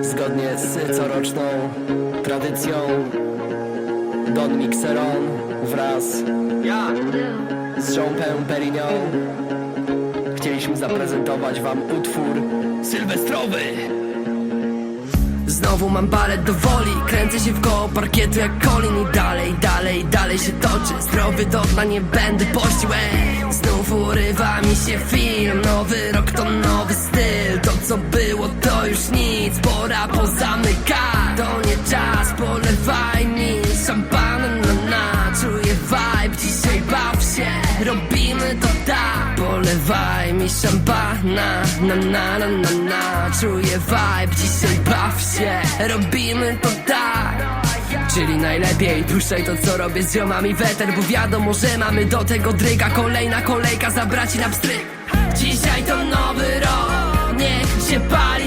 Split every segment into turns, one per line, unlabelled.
Zgodnie z coroczną tradycją Don Mixeron wraz z Jean-Paul Perignon Chcieliśmy zaprezentować wam utwór sylwestrowy
Znowu mam balet do woli. Kręcę się w koło parkietu jak Colin I dalej, dalej, dalej się toczy. Zdrowy do dna nie będę pościł ej. Znów urywa mi się film. Nowy rok to nowy styl. To co było to już nic. Pora pozamykać. To nie czas, polewaj mi. Szampana na na. Czuję vibe, dzisiaj baw się. Robimy to tak. Polewaj mi szampana. Na na na na na. Czuję vibe, dzisiaj baw się Robimy to tak. Czyli najlepiej puszczaj to co robię z ziomami. Weter Bo wiadomo, że mamy do tego dryga. Kolejna kolejka zabraci na pstryk. Dzisiaj to nowy rok Niech się pali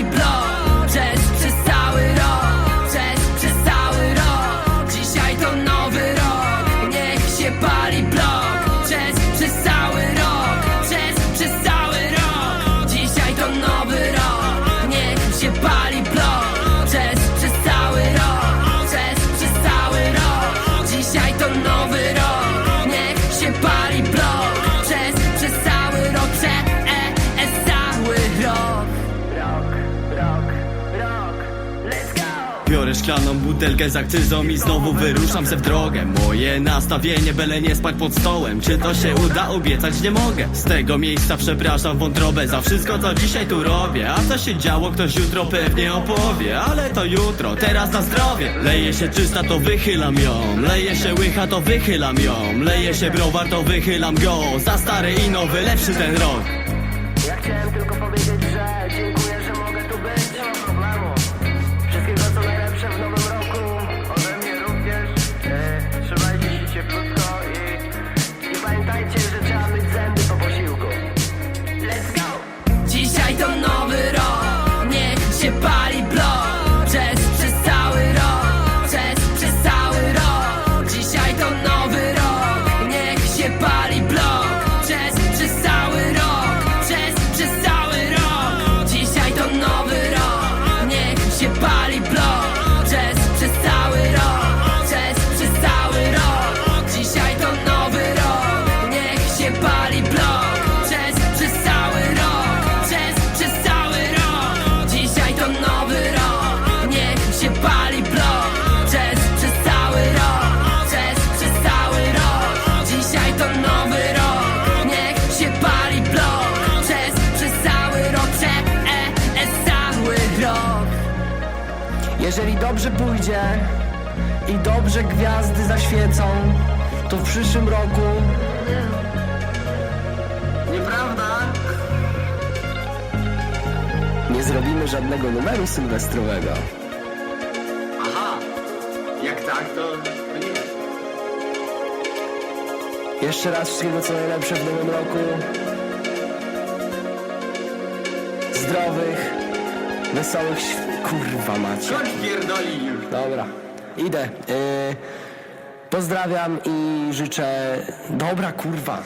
Biorę szklaną butelkę z akcyzą i znowu wyruszam se w drogę. Moje nastawienie, byle nie spać pod stołem. Czy to się uda? Obiecać nie mogę. Z tego miejsca przepraszam wątrobę za wszystko co dzisiaj tu robię. A co się działo? Ktoś jutro pewnie opowie. Ale to jutro, teraz na zdrowie. Leje się czysta to wychylam ją. Leje się łycha to wychylam ją. Leje się browar to wychylam go. Za stary i nowy, lepszy ten rok.
Ja chciałem tylko Jeżeli dobrze pójdzie i dobrze gwiazdy zaświecą, to w przyszłym roku. Nieprawda? Nie zrobimy żadnego numeru sylwestrowego.
Aha, jak tak to... nie
Jeszcze raz wszystkiego co najlepsze w nowym roku. Zdrowych, wesołych św... Kurwa macie.
Chodź pierdoli już
Dobra, idę. Yy, pozdrawiam i życzę... Dobra, kurwa.